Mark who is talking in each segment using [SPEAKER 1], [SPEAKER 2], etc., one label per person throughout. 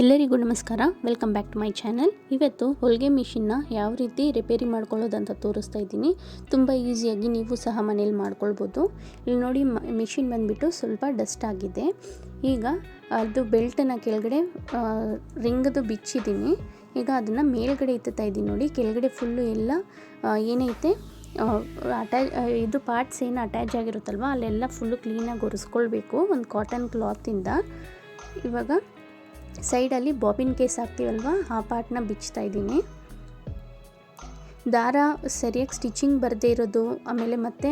[SPEAKER 1] ಎಲ್ಲರಿಗೂ ನಮಸ್ಕಾರ. Welcome back to my channel ಇವತ್ತು ಹೊಲಿಗೆ ಮಿಷಿನ್ನ ಯಾವ ರೀತಿ ರಿಪೇರಿ ಮಾಡ್ಕೊಳ್ಳೋದಂತ ತೋರಿಸ್ತಾ ಇದ್ದೀನಿ. ತುಂಬ ಈಸಿಯಾಗಿ ನೀವು ಸಹ ಮನೇಲಿ ಮಾಡ್ಕೊಳ್ಬೋದು. ಇಲ್ಲಿ ನೋಡಿ ಮಿಷಿನ್ ಬಂದುಬಿಟ್ಟು ಸ್ವಲ್ಪ ಡಸ್ಟ್ ಆಗಿದೆ. ಈಗ ಅದು ಬೆಲ್ಟನ್ನು ಕೆಳಗಡೆ ರಿಂಗದು ಬಿಚ್ಚಿದ್ದೀನಿ. ಈಗ ಅದನ್ನು ಮೇಲ್ಗಡೆ ಎತ್ತುತ್ತಾ ಇದ್ದೀನಿ ನೋಡಿ. ಕೆಳಗಡೆ ಫುಲ್ಲು ಎಲ್ಲ ಏನೈತೆ ಅಟ್ಯಾಚ್ ಇದು ಪಾರ್ಟ್ಸ್ ಏನು ಅಟ್ಯಾಚ್ ಆಗಿರುತ್ತಲ್ವ, ಅಲ್ಲೆಲ್ಲ ಫುಲ್ಲು ಕ್ಲೀನಾಗಿ ಒರೆಸ್ಕೊಳ್ಬೇಕು. ಒಂದು ಕಾಟನ್ ಕ್ಲಾತಿಂದ ಇವಾಗ ಸೈಡಲ್ಲಿ ಬಾಬಿನ್ ಕೇಸ್ ಹಾಕ್ತೀವಲ್ವ? ಆ ಪಾರ್ಟ್ನ ಬಿಚ್ತಾ ಇದ್ದೀನಿ. ದಾರ ಸರಿಯಾಗಿ ಸ್ಟಿಚಿಂಗ್ ಬರದೇ ಇರೋದು, ಆಮೇಲೆ ಮತ್ತೆ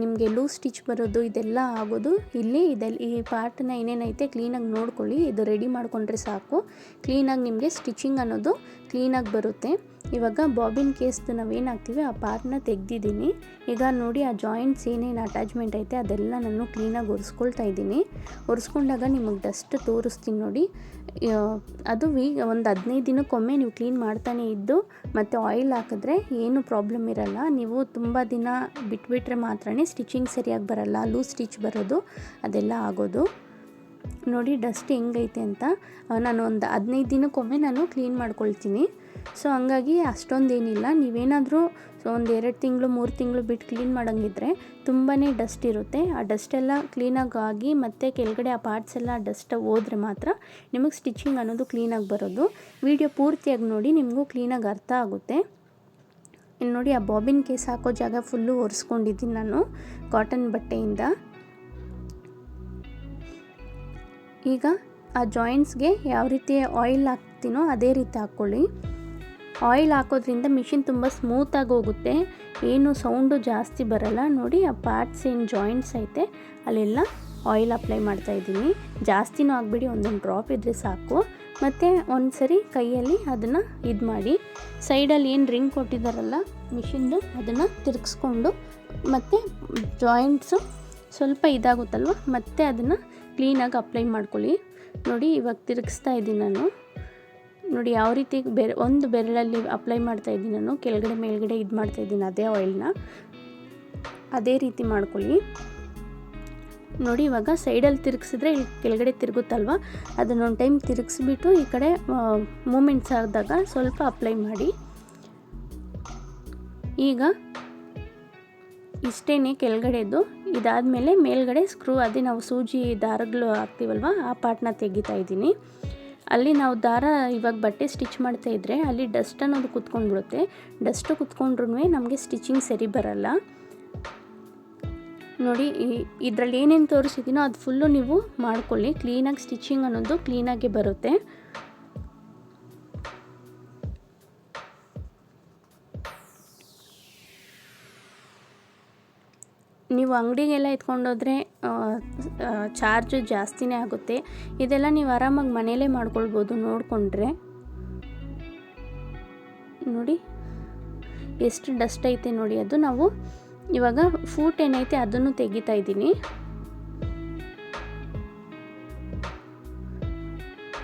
[SPEAKER 1] ನಿಮಗೆ ಲೂಸ್ ಸ್ಟಿಚ್ ಬರೋದು ಇದೆಲ್ಲ ಆಗೋದು. ಇಲ್ಲಿ ಇದೆಲ್ಲ ಈ ಪಾರ್ಟ್ನ ಏನೇನೈತೆ ಕ್ಲೀನಾಗಿ ನೋಡ್ಕೊಳ್ಳಿ. ಇದು ರೆಡಿ ಮಾಡಿಕೊಂಡ್ರೆ ಸಾಕು. ಕ್ಲೀನಾಗಿ ನಿಮಗೆ ಸ್ಟಿಚಿಂಗ್ ಅನ್ನೋದು ಕ್ಲೀನಾಗಿ ಬರುತ್ತೆ. ಇವಾಗ ಬಾಬಿನ್ ಕೇಸ್ದು ನಾವೇನು ಹಾಕ್ತೀವಿ ಆ ಪಾರ್ಟ್ನ ತೆಗ್ದಿದ್ದೀನಿ. ಈಗ ನೋಡಿ, ಆ ಜಾಯಿಂಟ್ಸ್ ಏನೇನು ಅಟ್ಯಾಚ್ಮೆಂಟ್ ಐತೆ, ಅದೆಲ್ಲ ನಾನು ಕ್ಲೀನಾಗಿ ಒರೆಸ್ಕೊಳ್ತಾ ಇದ್ದೀನಿ. ಒರೆಸ್ಕೊಂಡಾಗ ನಿಮಗೆ ಡಸ್ಟ್ ತೋರಿಸ್ತೀನಿ ನೋಡಿ. ಅದು ವೀ, ಒಂದು ಹದಿನೈದು ದಿನಕ್ಕೊಮ್ಮೆ ನೀವು ಕ್ಲೀನ್ ಮಾಡ್ತಾನೆ ಇದ್ದು, ಮತ್ತು ಆಯಿಲ್ ಹಾಕಿದ್ರೆ ಏನು ಪ್ರಾಬ್ಲಮ್ ಇರಲ್ಲ. ನೀವು ತುಂಬ ದಿನ ಬಿಟ್ಬಿಟ್ರೆ ಮಾತ್ರನೇ ಸ್ಟಿಚಿಂಗ್ ಸರಿಯಾಗಿ ಬರಲ್ಲ, ಲೂಸ್ ಸ್ಟಿಚ್ ಬರೋದು ಅದೆಲ್ಲ ಆಗೋದು. ನೋಡಿ, ಡಸ್ಟ್ ಹೆಂಗೈತೆ ಅಂತ. ನಾನು ಒಂದು ಹದಿನೈದು ದಿನಕ್ಕೊಮ್ಮೆ ನಾನು ಕ್ಲೀನ್ ಮಾಡ್ಕೊಳ್ತೀನಿ. ಸೊ, ಹಂಗಾಗಿ ಅಷ್ಟೊಂದೇನಿಲ್ಲ. ನೀವೇನಾದರೂ ಸೊ, ಒಂದು ಎರಡು ತಿಂಗಳು, ಮೂರು ತಿಂಗಳು ಬಿಟ್ಟು ಕ್ಲೀನ್ ಮಾಡೋಂಗಿದ್ರೆ ತುಂಬಾ ಡಸ್ಟ್ ಇರುತ್ತೆ. ಆ ಡಸ್ಟೆಲ್ಲ ಕ್ಲೀನಾಗಿ ಆಗಿ ಮತ್ತು ಕೆಳಗಡೆ ಆ ಪಾರ್ಟ್ಸ್ ಎಲ್ಲ ಡಸ್ಟ್ ಹೋದರೆ ಮಾತ್ರ ನಿಮಗೆ ಸ್ಟಿಚಿಂಗ್ ಅನ್ನೋದು ಕ್ಲೀನಾಗಿ ಬರೋದು. ವಿಡಿಯೋ ಪೂರ್ತಿಯಾಗಿ ನೋಡಿ, ನಿಮಗೂ ಕ್ಲೀನಾಗಿ ಅರ್ಥ ಆಗುತ್ತೆ. ಇಲ್ಲಿ ನೋಡಿ, ಆ ಬಾಬಿನ್ ಕೇಸ್ ಹಾಕೋ ಜಾಗ ಫುಲ್ಲು ಒರೆಸ್ಕೊಂಡಿದ್ದೀನಿ ನಾನು ಕಾಟನ್ ಬಟ್ಟೆಯಿಂದ. ಈಗ ಆ ಜಾಯಿಂಟ್ಸ್ಗೆ ಯಾವ ರೀತಿ ಆಯಿಲ್ ಹಾಕ್ತೀನೋ ಅದೇ ರೀತಿ ಹಾಕ್ಕೊಳ್ಳಿ. ಆಯಿಲ್ ಹಾಕೋದ್ರಿಂದ ಮಿಷಿನ್ ತುಂಬ ಸ್ಮೂತಾಗಿ ಹೋಗುತ್ತೆ. ಏನು ಸೌಂಡು ಜಾಸ್ತಿ ಬರಲ್ಲ. ನೋಡಿ, ಆ ಪಾರ್ಟ್ಸ್ ಏನು ಜಾಯಿಂಟ್ಸ್ ಐತೆ, ಅಲ್ಲೆಲ್ಲ ಆಯಿಲ್ ಅಪ್ಲೈ ಮಾಡ್ತಾ ಇದ್ದೀನಿ. ಜಾಸ್ತಿನೂ ಆಗಬೇಡಿ, ಒಂದೊಂದು ಡ್ರಾಪ್ ಇದ್ದರೆ ಸಾಕು. ಮತ್ತು ಒಂದು ಸರಿ ಕೈಯಲ್ಲಿ ಅದನ್ನು ಇದು ಮಾಡಿ ಸೈಡಲ್ಲಿ ಏನು ರಿಂಗ್ ಕೊಟ್ಟಿದ್ದಾರಲ್ಲ ಮಿಷಿನ್ದು, ಅದನ್ನು ತಿರುಗಿಸ್ಕೊಂಡು ಮತ್ತು ಜಾಯಿಂಟ್ಸು ಸ್ವಲ್ಪ ಇದಾಗುತ್ತಲ್ವ, ಮತ್ತೆ ಅದನ್ನು ಕ್ಲೀನಾಗಿ ಅಪ್ಲೈ ಮಾಡ್ಕೊಳ್ಳಿ. ನೋಡಿ, ಇವಾಗ ತಿರುಗಿಸ್ತಾ ಇದ್ದೀನಿ ನಾನು. ನೋಡಿ, ಯಾವ ರೀತಿ ಬೆರೆ, ಒಂದು ಬೆರಳಲ್ಲಿ ಅಪ್ಲೈ ಮಾಡ್ತಾ ಇದ್ದೀನಿ ನಾನು. ಕೆಳಗಡೆ, ಮೇಲ್ಗಡೆ ಇದು ಮಾಡ್ತಾ ಇದ್ದೀನಿ ಅದೇ ಆಯಿಲ್ನ ಅದೇ ರೀತಿ ಮಾಡ್ಕೊಳ್ಳಿ. ನೋಡಿ, ಇವಾಗ ಸೈಡಲ್ಲಿ ತಿರುಗಿಸಿದ್ರೆ ಕೆಳಗಡೆ ತಿರುಗುತ್ತಲ್ವ? ಅದನ್ನೊಂದು ಟೈಮ್ ತಿರುಗಿಸ್ಬಿಟ್ಟು ಈ ಕಡೆ ಮೂಮೆಂಟ್ಸ್ ಆದಾಗ ಸ್ವಲ್ಪ ಅಪ್ಲೈ ಮಾಡಿ. ಈಗ ಇಷ್ಟೇನೆ ಕೆಳಗಡೆದು. ಇದಾದಮೇಲೆ ಮೇಲ್ಗಡೆ ಸ್ಕ್ರೂ ಅದೇ ನಾವು ಸೂಜಿ ದಾರಗಳು ಹಾಕ್ತೀವಲ್ವ, ಆ ಪಾರ್ಟ್ನ ತೆಗಿತಾ ಇದ್ದೀನಿ. ಅಲ್ಲಿ ನಾವು ದಾರ ಇವಾಗ ಬಟ್ಟೆ ಸ್ಟಿಚ್ ಮಾಡ್ತಾ ಇದ್ದರೆ ಅಲ್ಲಿ ಡಸ್ಟ್ ಅನ್ನೋದು ಕುತ್ಕೊಂಡ್ಬಿಡುತ್ತೆ. ಡಸ್ಟು ಕುತ್ಕೊಂಡ್ರೂ ನಮಗೆ ಸ್ಟಿಚಿಂಗ್ ಸರಿ ಬರಲ್ಲ. ನೋಡಿ ಇದರಲ್ಲಿ ಏನೇನು ತೋರಿಸಿದ್ದೀನೋ ಅದು ಫುಲ್ಲು ನೀವು ಮಾಡ್ಕೊಳ್ಳಿ. ಕ್ಲೀನಾಗಿ ಸ್ಟಿಚಿಂಗ್ ಅನ್ನೋದು ಕ್ಲೀನಾಗಿ ಬರುತ್ತೆ. ನೀವು ಅಂಗಡಿಗೆಲ್ಲ ಎತ್ಕೊಂಡೋದ್ರೆ ಚಾರ್ಜ್ ಜಾಸ್ತಿನೇ ಆಗುತ್ತೆ. ಇದೆಲ್ಲ ನೀವು ಆರಾಮಾಗಿ ಮನೇಲೇ ಮಾಡ್ಕೊಳ್ಬೋದು ನೋಡಿಕೊಂಡ್ರೆ. ನೋಡಿ, ಎಷ್ಟು ಡಸ್ಟ್ ಐತೆ ನೋಡಿ, ಅದು ನಾವು ಇವಾಗ ಫೂಟ್ ಏನೈತೆ ಅದನ್ನು ತೆಗಿತಾ ಇದ್ದೀನಿ.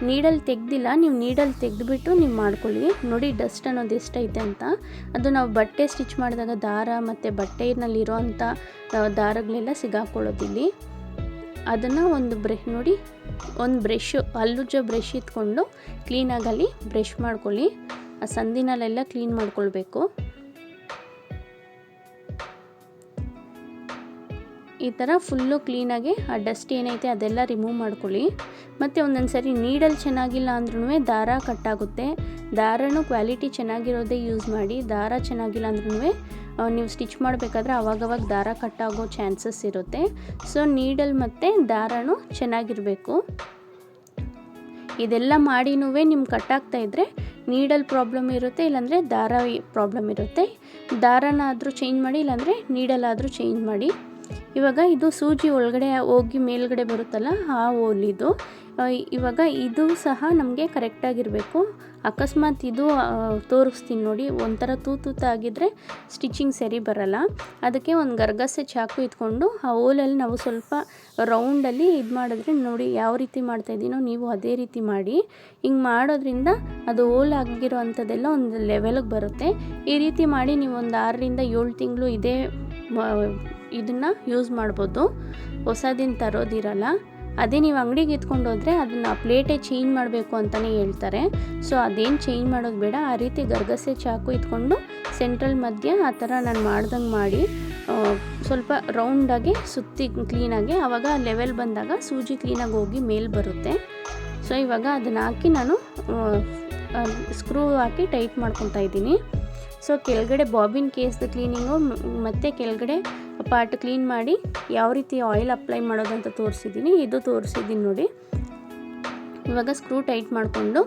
[SPEAKER 1] ನೀಡಲ್ಲಿ ತೆಗ್ದಿಲ್ಲ, ನೀವು ನೀಡಲ್ಲಿ ತೆಗೆದುಬಿಟ್ಟು ನೀವು ಮಾಡ್ಕೊಳ್ಳಿ. ನೋಡಿ, ಡಸ್ಟ್ ಅನ್ನೋದು ಎಷ್ಟೈತೆ ಅಂತ. ಅದು ನಾವು ಬಟ್ಟೆ ಸ್ಟಿಚ್ ಮಾಡಿದಾಗ ದಾರ ಮತ್ತು ಬಟ್ಟೆನಲ್ಲಿರೋ ಅಂಥ ದಾರಗಳೆಲ್ಲ ಸಿಗಾಕೊಳ್ಳೋದಿಲ್ಲಿ. ಅದನ್ನು ಒಂದು ಬ್ರೆ, ನೋಡಿ, ಒಂದು ಬ್ರಷು, ಅಲ್ಲುಜ್ಜ ಬ್ರಷ್ ಇಟ್ಕೊಂಡು ಕ್ಲೀನಾಗಲ್ಲಿ ಬ್ರಷ್ ಮಾಡ್ಕೊಳ್ಳಿ. ಆ ಸಂದಿನಲ್ಲೆಲ್ಲ ಕ್ಲೀನ್ ಮಾಡ್ಕೊಳ್ಬೇಕು. ಈ ಥರ ಫುಲ್ಲು ಕ್ಲೀನಾಗಿ ಆ ಡಸ್ಟ್ ಏನೈತೆ ಅದೆಲ್ಲ ರಿಮೂವ್ ಮಾಡ್ಕೊಳ್ಳಿ. ಮತ್ತು ಒಂದೊಂದು ಸರಿ ನೀಡಲ್ ಚೆನ್ನಾಗಿಲ್ಲ ಅಂದ್ರೂ ದಾರ ಕಟ್ಟಾಗುತ್ತೆ. ದಾರನೂ ಕ್ವಾಲಿಟಿ ಚೆನ್ನಾಗಿರೋದೇ ಯೂಸ್ ಮಾಡಿ, ದಾರ ಚೆನ್ನಾಗಿಲ್ಲ ಅಂದ್ರೂ ನೀವು ಸ್ಟಿಚ್ ಮಾಡಬೇಕಾದ್ರೆ ಅವಾಗವಾಗ ದಾರ ಕಟ್ಟಾಗೋ ಚಾನ್ಸಸ್ ಇರುತ್ತೆ. ಸೊ ನೀಡಲ್ ಮತ್ತು ದಾರನೂ ಚೆನ್ನಾಗಿರಬೇಕು. ಇದೆಲ್ಲ ಮಾಡಿನೂ ನಿಮ್ಗೆ ಕಟ್ಟಾಗ್ತಾ ಇದ್ದರೆ ನೀಡಲ್ ಪ್ರಾಬ್ಲಮ್ ಇರುತ್ತೆ, ಇಲ್ಲಾಂದರೆ ದಾರ ಪ್ರಾಬ್ಲಮ್ ಇರುತ್ತೆ. ದಾರನಾದರೂ ಚೇಂಜ್ ಮಾಡಿ, ಇಲ್ಲಾಂದರೆ ನೀಡಲಾದರೂ ಚೇಂಜ್ ಮಾಡಿ. ಇವಾಗ ಇದು ಸೂಜಿ ಒಳಗಡೆ ಹೋಗಿ ಮೇಲ್ಗಡೆ ಬರುತ್ತಲ್ಲ ಆ ಹೋಲಿದು ಇವಾಗ ಇದು ಸಹ ನಮಗೆ ಕರೆಕ್ಟಾಗಿರಬೇಕು ಅಕಸ್ಮಾತ್ ಇದು ತೋರಿಸ್ತೀನಿ ನೋಡಿ. ಒಂಥರ ತೂತೂತಾಗಿದ್ದರೆ ಸ್ಟಿಚಿಂಗ್ ಸರಿ ಬರಲ್ಲ. ಅದಕ್ಕೆ ಒಂದು ಗರ್ಗಸೆ ಚಾಕು ಇಟ್ಕೊಂಡು ಆ ಹೋಲಲ್ಲಿ ನಾವು ಸ್ವಲ್ಪ ರೌಂಡಲ್ಲಿ ಇದು ಮಾಡಿದ್ರೆ ನೋಡಿ ಯಾವ ರೀತಿ ಮಾಡ್ತಾಯಿದ್ದೀನೋ ನೀವು ಅದೇ ರೀತಿ ಮಾಡಿ. ಹಿಂಗೆ ಮಾಡೋದ್ರಿಂದ ಅದು ಓಲ್ ಆಗಿರೋ ಅಂಥದ್ದೆಲ್ಲ ಒಂದು ಲೆವೆಲ್ಗೆ ಬರುತ್ತೆ. ಈ ರೀತಿ ಮಾಡಿ ನೀವು ಒಂದು ಆರರಿಂದ ಏಳು ತಿಂಗಳು ಇದೇ ಇದನ್ನು ಯೂಸ್ ಮಾಡ್ಬೋದು. ಹೊಸದಿನ ತರೋದಿರಲ್ಲ. ಅದೇ ನೀವು ಅಂಗಡಿಗೆ ಎತ್ಕೊಂಡು ಹೋದರೆ ಅದನ್ನು ಪ್ಲೇಟೇ ಚೇಂಜ್ ಮಾಡಬೇಕು ಅಂತಲೇ ಹೇಳ್ತಾರೆ. ಸೊ ಅದೇನು ಚೇಂಜ್ ಮಾಡೋದು ಬೇಡ. ಆ ರೀತಿ ಗರ್ಗಸೆ ಚಾಕು ಇಟ್ಕೊಂಡು ಸೆಂಟ್ರಲ್ ಮಧ್ಯ ಆ ಥರ ನಾನು ಮಾಡ್ದಂಗೆ ಮಾಡಿ ಆ, ಸ್ವಲ್ಪ ರೌಂಡಾಗಿ ಸುತ್ತಿ ಕ್ಲೀನಾಗಿ ಆವಾಗ ಲೆವೆಲ್ ಬಂದಾಗ ಸೂಜಿ ಕ್ಲೀನಾಗಿ ಹೋಗಿ ಮೇಲೆ ಬರುತ್ತೆ. ಸೊ ಇವಾಗ ಅದನ್ನು ಹಾಕಿ ನಾನು ಸ್ಕ್ರೂ ಹಾಕಿ ಟೈಟ್ ಮಾಡ್ಕೊತಾ ಇದ್ದೀನಿ. ಸೊ ಕೆಳಗಡೆ ಬಾಬಿನ್ ಕೇಸ್ದು ಕ್ಲೀನಿಂಗು ಮತ್ತು ಕೆಳಗಡೆ ಪಾರ್ಟ್ ಕ್ಲೀನ್ ಮಾಡಿ ಯಾವ ರೀತಿ ಆಯಿಲ್ ಅಪ್ಲೈ ಮಾಡೋದಂತ ತೋರಿಸಿದ್ದೀನಿ. ಇದು ತೋರಿಸಿದ್ದೀನಿ ನೋಡಿ. ಇವಾಗ ಸ್ಕ್ರೂ ಟೈಟ್ ಮಾಡಿಕೊಂಡು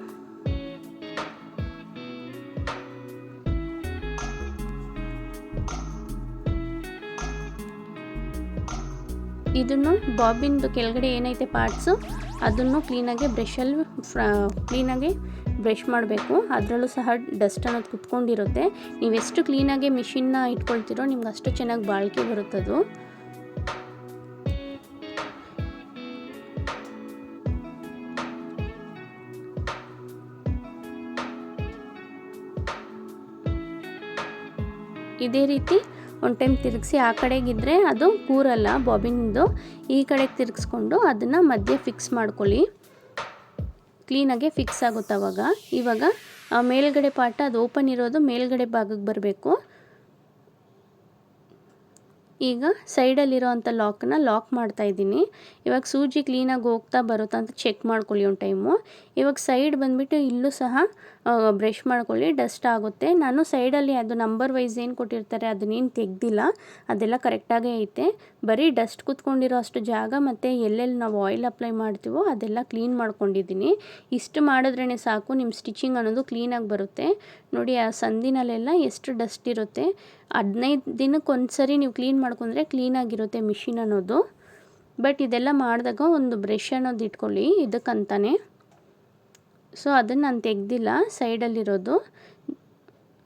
[SPEAKER 1] ಇದನ್ನು ಬಾಬಿನ್ದು ಕೆಳಗಡೆ ಏನೈತೆ ಪಾರ್ಟ್ಸು, ಅದನ್ನು ಕ್ಲೀನಾಗಿ ಬ್ರಷಲ್ಲಿ ಫ್ರ ಕ್ಲೀನಾಗಿ ಬ್ರಷ್ ಮಾಡಬೇಕು. ಅದರಲ್ಲೂ ಸಹ ಡಸ್ಟ್ ಅನ್ನೋದು ಕುತ್ಕೊಂಡಿರುತ್ತೆ. ಎಷ್ಟು ಕ್ಲೀನಾಗಿ ಮಿಷಿನ್ನ ಇಟ್ಕೊಳ್ತೀರೋ ನಿಮ್ಗೆ ಅಷ್ಟು ಚೆನ್ನಾಗಿ ಬಾಳಿಕೆ ಬರುತ್ತದು ಇದೇ ರೀತಿ ಒಂದು ಟೈಮ್ ತಿರುಗಿಸಿ ಆ ಕಡೆಗಿದ್ದರೆ ಅದು ಕೂರಲ್ಲ ಬಾಬಿನ್ದು. ಈ ಕಡೆಗೆ ತಿರುಗಿಸ್ಕೊಂಡು ಅದನ್ನು ಮಧ್ಯೆ ಫಿಕ್ಸ್ ಮಾಡ್ಕೊಳ್ಳಿ. ಕ್ಲೀನಾಗೆ ಫಿಕ್ಸ್ ಆಗುತ್ತೆ ಅವಾಗ. ಇವಾಗ ಮೇಲ್ಗಡೆ ಪಾರ್ಟ್ ಅದು ಓಪನ್ ಇರೋದು ಮೇಲ್ಗಡೆ ಭಾಗಕ್ಕೆ ಬರಬೇಕು. ಈಗ ಸೈಡಲ್ಲಿರೋ ಅಂಥ ಲಾಕನ್ನ ಲಾಕ್ ಮಾಡ್ತಾ ಇದ್ದೀನಿ. ಇವಾಗ ಸೂಜಿ ಕ್ಲೀನಾಗಿ ಹೋಗ್ತಾ ಬರುತ್ತಾ ಅಂತ ಚೆಕ್ ಮಾಡ್ಕೊಳ್ಳಿ ಒಂದು ಟೈಮು. ಇವಾಗ ಸೈಡ್ ಬಂದುಬಿಟ್ಟು ಇಲ್ಲೂ ಸಹ ಬ್ರಷ್ ಮಾಡ್ಕೊಳ್ಳಿ, ಡಸ್ಟ್ ಆಗುತ್ತೆ. ನಾನು ಸೈಡಲ್ಲಿ ಅದು ನಂಬರ್ ವೈಸ್ ಏನು ಕೊಟ್ಟಿರ್ತಾರೆ ಅದನ್ನೇನು ತೆಗ್ದಿಲ್ಲ. ಅದೆಲ್ಲ ಕರೆಕ್ಟಾಗೇ ಐತೆ. ಬರೀ ಡಸ್ಟ್ ಕೂತ್ಕೊಂಡಿರೋ ಅಷ್ಟು ಜಾಗ ಮತ್ತು ಎಲ್ಲೆಲ್ಲಿ ನಾವು ಆಯಿಲ್ ಅಪ್ಲೈ ಮಾಡ್ತೀವೋ ಅದೆಲ್ಲ ಕ್ಲೀನ್ ಮಾಡ್ಕೊಂಡಿದ್ದೀನಿ. ಇಷ್ಟು ಮಾಡಿದ್ರೇ ಸಾಕು, ನಿಮ್ಮ ಸ್ಟಿಚಿಂಗ್ ಅನ್ನೋದು ಕ್ಲೀನಾಗಿ ಬರುತ್ತೆ. ನೋಡಿ, ಆ ಸಂದಿನಲ್ಲೆಲ್ಲ ಎಷ್ಟು ಡಸ್ಟ್ ಇರುತ್ತೆ. ಹದಿನೈದು ದಿನಕ್ಕೆ ಒಂದು ಸರಿ ನೀವು ಕ್ಲೀನ್ ಮಾಡ್ಕೊಂಡ್ರೆ ಕ್ಲೀನಾಗಿರುತ್ತೆ ಮಿಷಿನ್ ಅನ್ನೋದು. ಬಟ್ ಇದೆಲ್ಲ ಮಾಡಿದಾಗ ಒಂದು ಬ್ರಷ್ ಅನ್ನೋದು ಇಟ್ಕೊಳ್ಳಿ, ಇದಕ್ಕಂತಾನೆ. ಸೊ ಅದನ್ನು ನಾನು ತೆಗ್ದಿಲ್ಲ ಸೈಡಲ್ಲಿರೋದು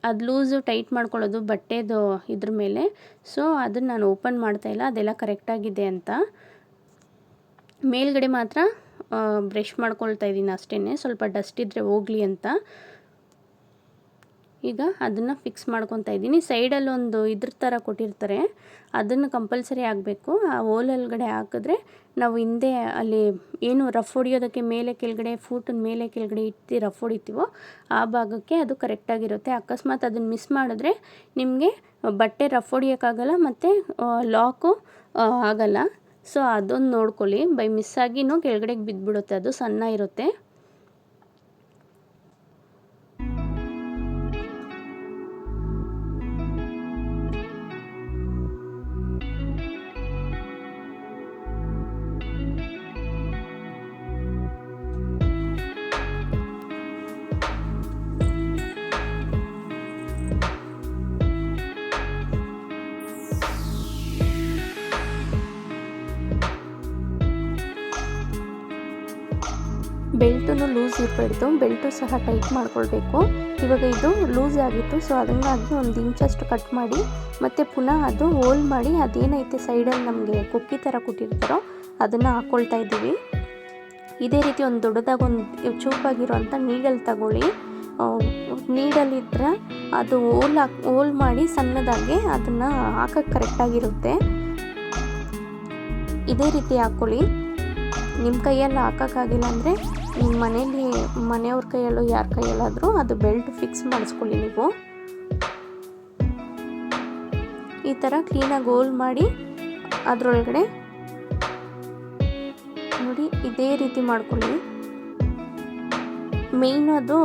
[SPEAKER 1] ಅದು ಲೂಸು ಟೈಟ್ ಮಾಡ್ಕೊಳ್ಳೋದು ಬಟ್ಟೆದು ಇದ್ರ ಮೇಲೆ. ಸೊ ಅದನ್ನು ನಾನು ಓಪನ್ ಮಾಡ್ತಾಯಿಲ್ಲ ಅದೆಲ್ಲ ಕರೆಕ್ಟಾಗಿದೆ ಅಂತ. ಮೇಲ್ಗಡೆ ಮಾತ್ರ ಬ್ರಷ್ ಮಾಡ್ಕೊಳ್ತಾ ಇದ್ದೀನಿ ಅಷ್ಟೇ ಸ್ವಲ್ಪ ಡಸ್ಟ್ ಇದ್ದರೆ ಹೋಗಲಿ ಅಂತ. ಈಗ ಅದನ್ನು ಫಿಕ್ಸ್ ಮಾಡ್ಕೊತಾ ಇದ್ದೀನಿ. ಸೈಡಲ್ಲಿ ಒಂದು ಇದ್ರ ಥರ ಕೊಟ್ಟಿರ್ತಾರೆ. ಅದನ್ನು ಕಂಪಲ್ಸರಿ ಆಗಬೇಕು. ಆ ಓಲಲ್ಗಡೆ ಹಾಕಿದ್ರೆ ನಾವು ಹಿಂದೆ ಅಲ್ಲಿ ಏನು ರಫ್ ಹೊಡಿಯೋದಕ್ಕೆ ಮೇಲೆ ಕೆಳಗಡೆ ಫೂಟ್ ಮೇಲೆ ಕೆಳಗಡೆ ಇಟ್ಟು ರಫ್ ಹೊಡಿತೀವೋ ಆ ಭಾಗಕ್ಕೆ ಅದು ಕರೆಕ್ಟಾಗಿರುತ್ತೆ ಅಕಸ್ಮಾತ್ ಅದನ್ನು ಮಿಸ್ ಮಾಡಿದ್ರೆ ನಿಮಗೆ ಬಟ್ಟೆ ರಫ್ ಹೊಡಿಯೋಕ್ಕಾಗಲ್ಲ ಮತ್ತು ಲಾಕು ಆಗಲ್ಲ. ಸೊ ಅದೊಂದು ನೋಡ್ಕೊಳ್ಳಿ. ಬೈ ಮಿಸ್ಸಾಗಿನೂ ಕೆಳಗಡೆಗೆ ಬಿದ್ದುಬಿಡುತ್ತೆ ಅದು ಸಣ್ಣ ಇರುತ್ತೆ. ಬೆಲ್ಟನ್ನು ಲೂಸ್ ಇರಬಾರ್ದು ಬೆಲ್ಟು ಸಹ ಟೈಟ್ ಮಾಡ್ಕೊಳ್ಬೇಕು. ಇವಾಗ ಇದು ಲೂಸ್ ಆಗಿತ್ತು, ಸೊ ಅದನ್ನಾಗಿ ಒಂದು ಇಂಚಷ್ಟು ಕಟ್ ಮಾಡಿ, ಮತ್ತು ಪುನಃ ಅದು ಹೋಲ್ ಮಾಡಿ, ಅದೇನೈತೆ ಸೈಡಲ್ಲಿ ನಮಗೆ ಕುಕ್ಕಿ ಥರ ಕೊಟ್ಟಿರ್ತಾರೋ ಅದನ್ನು ಹಾಕ್ಕೊಳ್ತಾ ಇದ್ದೀವಿ. ಇದೇ ರೀತಿ ಒಂದು ದೊಡ್ಡದಾಗಿ ಒಂದು ಚೂಪಾಗಿರೋಂಥ ನೀಡಲ್ ತಗೊಳ್ಳಿ. ನೀಡಲ್ಲಿದ್ದರೆ ಅದು ಹೋಲ್ ಹಾಕಿ, ಹೋಲ್ ಮಾಡಿ ಸಣ್ಣದಾಗಿ ಅದನ್ನು ಹಾಕಕ್ಕೆ ಕರೆಕ್ಟಾಗಿರುತ್ತೆ ಇದೇ ರೀತಿ ಹಾಕ್ಕೊಳ್ಳಿ ನಿಮ್ಮ ಕೈಯಲ್ಲಿ ಹಾಕೋಕ್ಕಾಗಿಲ್ಲ ಅಂದರೆ ಮನೇಲಿ ಮನೆಯವ್ರ ಕೈಯಲ್ಲೋ ಯಾರ ಕೈಯಲ್ಲಾದರೂ ಅದು ಬೆಲ್ಟ್ ಫಿಕ್ಸ್ ಮಾಡಿಸ್ಕೊಳ್ಳಿ ನೀವು. ಈ ಥರ ಕ್ಲೀನಾಗಿ ಗೋಲ್ ಮಾಡಿ ಅದರೊಳಗಡೆ ನೋಡಿ ಇದೇ ರೀತಿ ಮಾಡ್ಕೊಳ್ಳಿ. ಮೇಯ್ನ್ ಅದು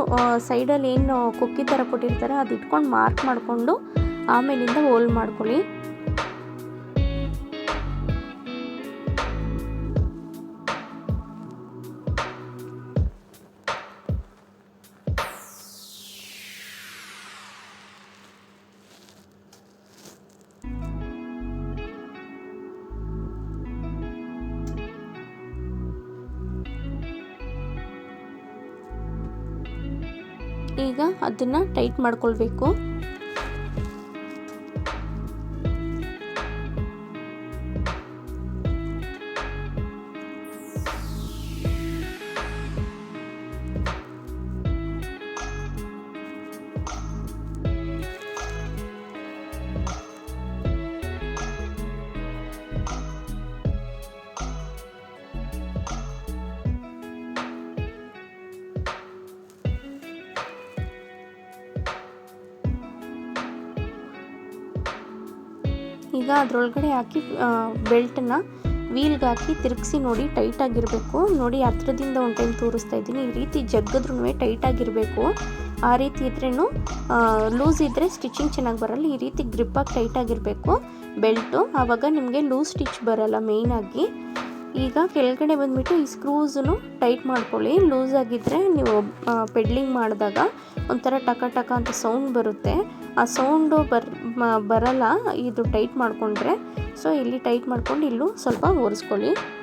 [SPEAKER 1] ಸೈಡಲ್ಲಿ ಏನು ಕುಕ್ಕಿ ಥರ ಕೊಟ್ಟಿರ್ತಾರೆ ಅದು ಇಟ್ಕೊಂಡು ಮಾರ್ಕ್ ಮಾಡಿಕೊಂಡು ಆಮೇಲಿಂದ ಹೋಲ್ ಮಾಡ್ಕೊಳ್ಳಿ. ಈಗ ಅದನ್ನು ಟೈಟ್ ಮಾಡ್ಕೊಳ್ಬೇಕು. ಈಗ ಅದರೊಳಗಡೆ ಹಾಕಿ ಬೆಲ್ಟನ್ನು ವೀಲ್ಗೆ ಹಾಕಿ ತಿರುಗಿಸಿ ನೋಡಿ ಟೈಟಾಗಿರಬೇಕು. ನೋಡಿ ಹತ್ರದಿಂದ ಒಂದು ಟೈಮ್ ತೋರಿಸ್ತಾ ಇದ್ದೀನಿ. ಈ ರೀತಿ ಜಗ್ಗಿದ್ರೂ ಟೈಟಾಗಿರಬೇಕು. ಆ ರೀತಿ ಇದ್ರೂ ಲೂಸ್ ಇದ್ದರೆ ಸ್ಟಿಚಿಂಗ್ ಚೆನ್ನಾಗಿ ಬರಲ್ಲ. ಈ ರೀತಿ ಗ್ರಿಪ್ಪಾಗಿ ಟೈಟಾಗಿರಬೇಕು ಬೆಲ್ಟು. ಆವಾಗ ನಿಮಗೆ ಲೂಸ್ ಸ್ಟಿಚ್ ಬರಲ್ಲ ಮೇಯ್ನಾಗಿ ಈಗ ಕೆಳಗಡೆ ಬಂದುಬಿಟ್ಟು ಈ ಸ್ಕ್ರೂಸನ್ನು ಟೈಟ್ ಮಾಡ್ಕೊಳ್ಳಿ. ಲೂಸ್ ಆಗಿದ್ದರೆ ನೀವು ಪೆಡ್ಲಿಂಗ್ ಮಾಡಿದಾಗ ಒಂಥರ ಟಕ ಟಕ ಅಂತ ಸೌಂಡ್ ಬರುತ್ತೆ. ಆ ಸೌಂಡು ಬರ್ ಬರಲ್ಲ. ಇದು ಟೈಟ್ ಮಾಡಿಕೊಂಡ್ರೆ. ಸೊ ಇಲ್ಲಿ ಟೈಟ್ ಮಾಡ್ಕೊಂಡು ಇಲ್ಲೂ ಸ್ವಲ್ಪ ಒರೆಸ್ಕೊಳ್ಳಿ.